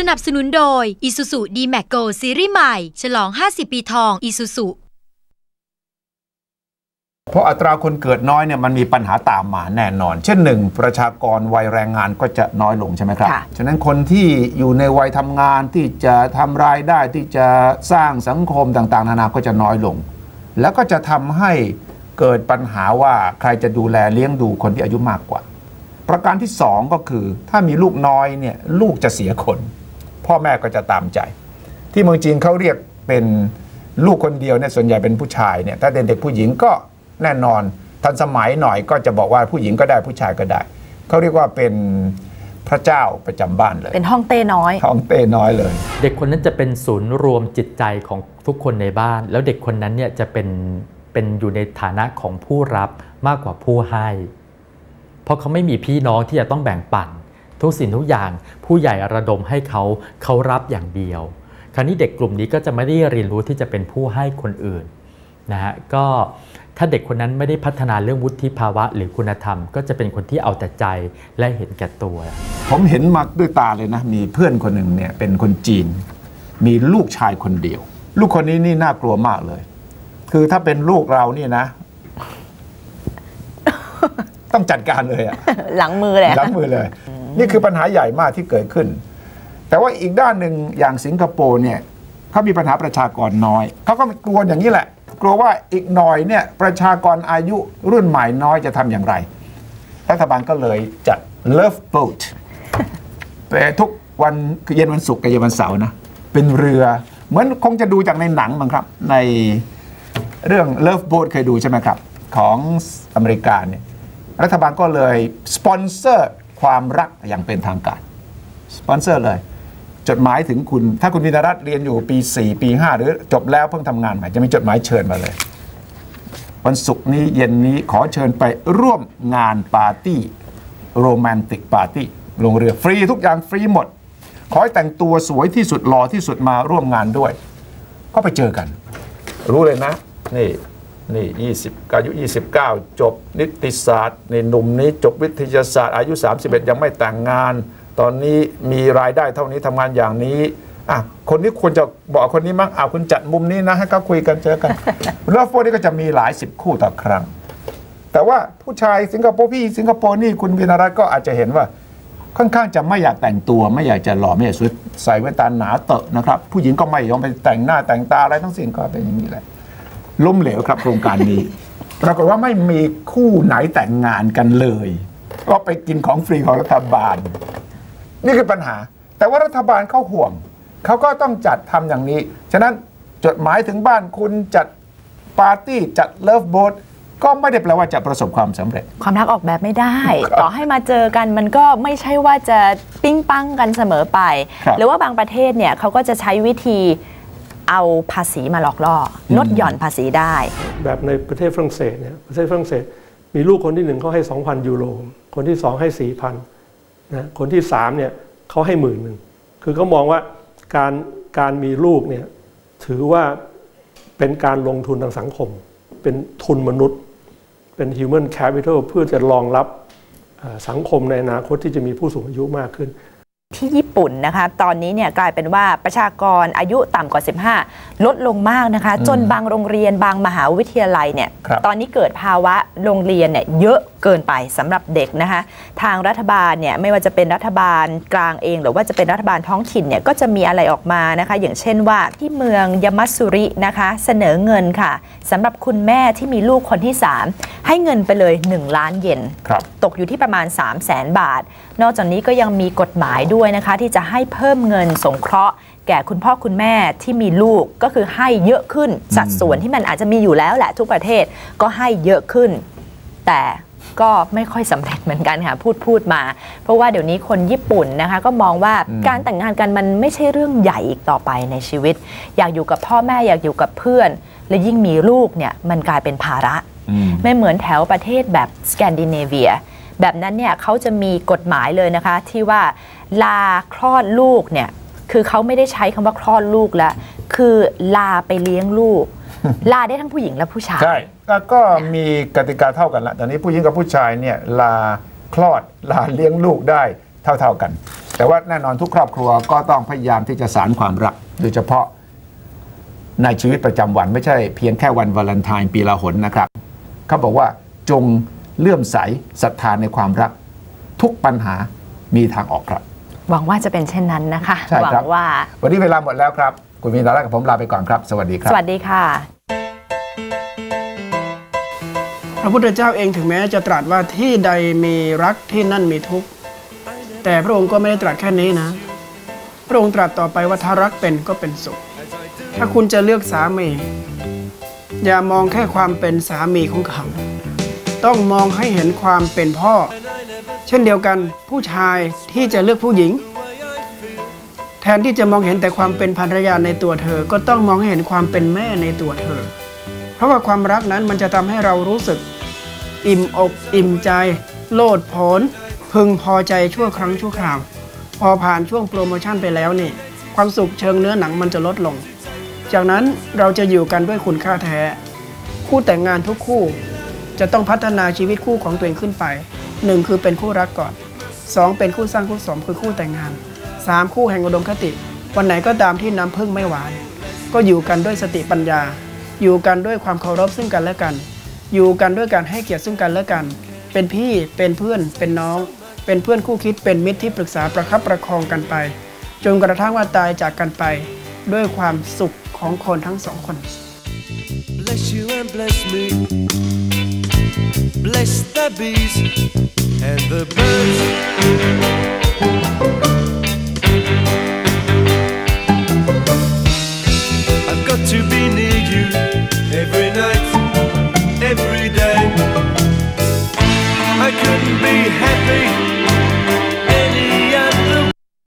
สนับสนุนโดย Isuzu D-Max Go ซีรีส์ใหม่ ฉลอง 50 ปีทอง Isuzu เพราะอัตราคนเกิดน้อยเนี่ยมันมีปัญหาตามมาแน่นอน เช่นหนึ่งประชากรวัยแรงงานก็จะน้อยลงใช่ไหมครับค่ะฉะนั้นคนที่อยู่ในวัยทำงานที่จะทำรายได้ที่จะสร้างสังคมต่างๆ นานาก็จะน้อยลง แล้วก็จะทำให้เกิดปัญหาว่าใครจะดูแลเลี้ยงดูคนที่อายุมากกว่า ประการที่สองก็คือ ถ้ามีลูกน้อยเนี่ยลูกจะเสียคน พ่อแม่ก็จะตามใจ ที่เมืองจีนเขาเรียกเป็นลูกคนเดียวเนี่ยส่วนใหญ่เป็นผู้ชายเนี่ยถ้าเป็นเด็กผู้หญิงก็แน่นอนทันสมัยหน่อยก็จะบอกว่าผู้หญิงก็ได้ผู้ชายก็ได้เขาเรียกว่าเป็นพระเจ้าประจำบ้านเลย เป็นห้องเต้น้อยท้องเต้น้อยเลย เด็กคนนั้นจะเป็นศูนย์รวมจิตใจของทุกคนในบ้าน แล้วเด็กคนนั้นเนี่ยจะเป็นเป็นอยู่ในฐานะของผู้รับมากกว่าผู้ให้ เพราะเขาไม่มีพี่น้องที่จะต้องแบ่งปัน ทุกสิ่งทุกอย่างผู้ใหญ่ระดมให้เขาเขารับอย่างเดียว คราวนี้เด็กกลุ่มนี้ก็จะไม่ได้เรียนรู้ที่จะเป็นผู้ให้คนอื่นนะฮะก็ถ้าเด็กคนนั้นไม่ได้พัฒนาเรื่องวุฒิภาวะ หรือคุณธรรม ก็จะเป็นคนที่เอาแต่ใจและเห็นแก่ตัว ผมเห็นมาด้วยตาเลยนะมีเพื่อนคนหนึ่งเนี่ยเป็นคนจีน มีลูกชายคนเดียว ลูกคนนี้นี่น่ากลัวมากเลย คือถ้าเป็นลูกเรานี่นะ ต้องจัดการเลยอะหลังมือเลยล้างมือเลย นี่คือปัญหาใหญ่มากที่เกิดขึ้น แต่ว่าอีกด้านหนึ่งอย่างสิงคโปร์เนี่ยเขามีปัญหาประชากรน้อย เขาก็กลัวอย่างนี้แหละ กลัวว่าอีกหน่อยเนี่ยประชากรอายุรุ่นใหม่น้อยจะทำอย่างไร รัฐบาลก็เลยจัด Love Boat ไปทุกวันคือเย็นวันศุกร์กับเย็นวันเสาร์นะ เป็นเรือเหมือนคงจะดูจากในหนังมั้งครับ ในเรื่อง Love Boat เคยดูใช่ไหมครับ ของอเมริกาเนี่ยรัฐบาลก็เลยสปอนเซอร์ ความรักอย่างเป็นทางการสปอนเซอร์เลย จดหมายถึงคุณ ถ้าคุณวินารัตน์เรียนอยู่ปี 4 ปี 5 หรือจบแล้วเพิ่งทำงานใหม่จะมีจดหมายเชิญมาเลย วันศุกร์นี้เย็นนี้ขอเชิญไปร่วมงานปาร์ตี้โรแมนติกปาร์ตี้ลงเรือฟรีทุกอย่างฟรีหมด ขอให้แต่งตัวสวยที่สุดหล่อที่สุดมาร่วมงานด้วย ก็ไปเจอกัน รู้เลยนะ นี่ นี่20อายุ29จบนิติศาสตร์นี่หนุ่มนี้จบวิทยาศาสตร์ อายุ 31 ยังไม่แต่งงาน ตอนนี้มีรายได้เท่านี้ทำงานอย่างนี้อะคนนี้ควรจะบอกคนนี้มั้งอะคุณจัดมุมนี้นะให้เขาคุยกันเจอกันเลิฟโฟนี่ก็จะมีหลายสิบคู่ต่อครั้ง แต่ว่าผู้ชายสิงคโปร์พี่สิงคโปร์นี่คุณวินารัตน์ก็อาจจะเห็นว่าค่อนข้างจะไม่อยากแต่งตัวไม่อยากจะหล่อไม่อยากสวยใส่แว่นตาหนาเตอะนะครับ ผู้หญิงก็ไม่ยอมไปแต่งหน้าแต่งตาอะไรทั้งสิ้นก็เป็นอย่างนี้แหละ ล้มเหลวครับโครงการนี้ ปรากฏว่าไม่มีคู่ไหนแต่งงานกันเลย ก็ไปกินของฟรีของรัฐบาล นี่คือปัญหา แต่ว่ารัฐบาลเขาห่วง เขาก็ต้องจัดทำอย่างนี้ ฉะนั้นจดหมายถึงบ้านคุณจัดปาร์ตี้จัดเลิฟโบ t ก็ไม่ได้แปลว่าจะประสบความสำเร็จ ความรักออกแบบไม่ได้ ต่อให้มาเจอกันมันก็ไม่ใช่ว่าจะปิ้งปังกันเสมอไปครับหรือว่าบางประเทศเนี่ยเขาก็จะใช้วิธี เอาภาษีมาหลอกล่ออลดหย่อนภาษีได้ แบบในประเทศฝรั่งเศสเนี่ยประเทศฝรั่งเศส มีลูกคนที่หนึ่งเขาให้ 2,000 ยูโร คนที่สองให้ 4,000นะคนที่สามเนี่ยเขาให้หมื่นหนึ่งคือเขามองว่าการการมีลูกเนี่ยถือว่าเป็นการลงทุนทางสังคม เป็นทุนมนุษย์ เป็น human capital เพื่อจะรองรับเอ่อสังคมในอนาคตที่จะมีผู้สูงอายุมากขึ้น ที่ญี่ปุ่นนะคะ ตอนนี้เนี่ยกลายเป็นว่าประชากรอายุต่ำกว่า 15 ลดลงมากนะคะ จนบางโรงเรียนบางมหาวิทยาลัยเนี่ยครับตอนนี้เกิดภาวะโรงเรียนเนี่ยเยอะเกินไปสำหรับเด็กนะคะ ทางรัฐบาลเนี่ยไม่ว่าจะเป็นรัฐบาลกลางเอง หรือว่าจะเป็นรัฐบาลท้องถิ่นเนี่ยก็จะมีอะไรออกมานะคะ อย่างเช่นว่าที่เมืองยามัตสุรินะคะ เสนอเงินค่ะสำหรับคุณแม่ที่มีลูกคนที่ 3 ให้เงินไปเลย 1 ล้านเยนครับตกอยู่ที่ประมาณ 3 0 0แสนบาท นอกจากนี้ก็ยังมีกฎหมายด้วยนะคะที่จะให้เพิ่มเงินสงเคราะห์ แก่คุณพ่อคุณแม่ที่มีลูกก็คือให้เยอะขึ้นสัดส่วนที่มันอาจจะมีอยู่แล้วแหละทุกประเทศก็ให้เยอะขึ้น แต่ก็ไม่ค่อยสำเร็จเหมือนกันค่ะพูดพูดมา เพราะว่าเดี๋ยวนี้คนญี่ปุ่นนะคะ ก็มองว่าการแต่งงานกันมันไม่ใช่เรื่องใหญ่อีกต่อไปในชีวิต อยากอยู่กับพ่อแม่อยากอยู่กับเพื่อน และยิ่งมีลูกเนี่ยมันกลายเป็นภาระอืมไม่เหมือนแถวประเทศแบบสแกนดิเนเวีย แบบนั้นเนี่ยเขาจะมีกฎหมายเลยนะคะ ที่ว่าลาคลอดลูกเนี่ยคือเขาไม่ได้ใช้คำว่าคลอดลูกแล้ว คือลาไปเลี้ยงลูก ลาได้ทั้งผู้หญิงและผู้ชายใช่แล้วก็มีกติกาเท่ากันละตอนนี้ผู้หญิงกับผู้ชายเนี่ยลาคลอดลาเลี้ยงลูกได้เท่า ๆกัน แต่ว่าแน่นอนทุกครอบครัวก็ต้องพยายามที่จะสารความรัก โดยเฉพาะในชีวิตประจำวันไม่ใช่เพียงแค่วันวาเลนไทน์ปีละหนนะครับ เขาบอกว่าจง เลื่อมใสศรัทธาในความรัก ทุกปัญหามีทางออกครับ หวังว่าจะเป็นเช่นนั้นนะคะใช่หวัครับว่า วันนี้เวลาหมดแล้วครับ คุณมีนาและกับผมลาไปก่อนครับ สวัสดีครัสบวัสดีค่ะ พระพุทธเจ้าเองถึงแม้จะตรัสว่าที่ใดมีรักที่นั่นมีทุกข์แต่พระองค์ก็ไม่ได้ตรัสแค่นี้นะ พระองค์ตรัสต่อไปว่าถ้ารักเป็นก็เป็นสุข ถ้าคุณจะเลือกสามี อย่ามองแค่ความเป็นสามีของเขา ต้องมองให้เห็นความเป็นพ่อ เช่นเดียวกันผู้ชายที่จะเลือกผู้หญิง แทนที่จะมองเห็นแต่ความเป็นภรรยาในตัวเธอ ก็ต้องมองให้เห็นความเป็นแม่ในตัวเธอ เพราะว่าความรักนั้นมันจะทำให้เรารู้สึก อิ่มอกอิ่มใจ โลดโผนพึงพอใจชั่วครั้งชั่วคราว พอผ่านช่วงโปรโมชั่นไปแล้วนี่ ความสุขเชิงเนื้อหนังมันจะลดลง จากนั้นเราจะอยู่กันด้วยคุณค่าแท้ คู่แต่งงานทุกคู่ จะต้องพัฒนาชีวิตคู่ของตัวเองขึ้นไปหนึ่งคือเป็นคู่รักก่อนสองเป็นคู่สร้างคู่สมคือคู่แต่งงานสามคู่แห่งอุดมคติ วันไหนก็ตามที่น้ำพึ่งไม่หวาน ก็อยู่กันด้วยสติปัญญา อยู่กันด้วยความเคารพซึ่งกันและกัน อยู่กันด้วยการให้เกียรติซึ่งกันและกัน เป็นพี่เป็นเพื่อนเป็นน้อง เป็นเพื่อนคู่คิดเป็นมิตรที่ปรึกษาประคับประคองกันไปจนกระทั่งว่าตายจากกันไป ด้วยความสุขของคนทั้งสองคน Bless you and bless me. Bless the bees and the birds.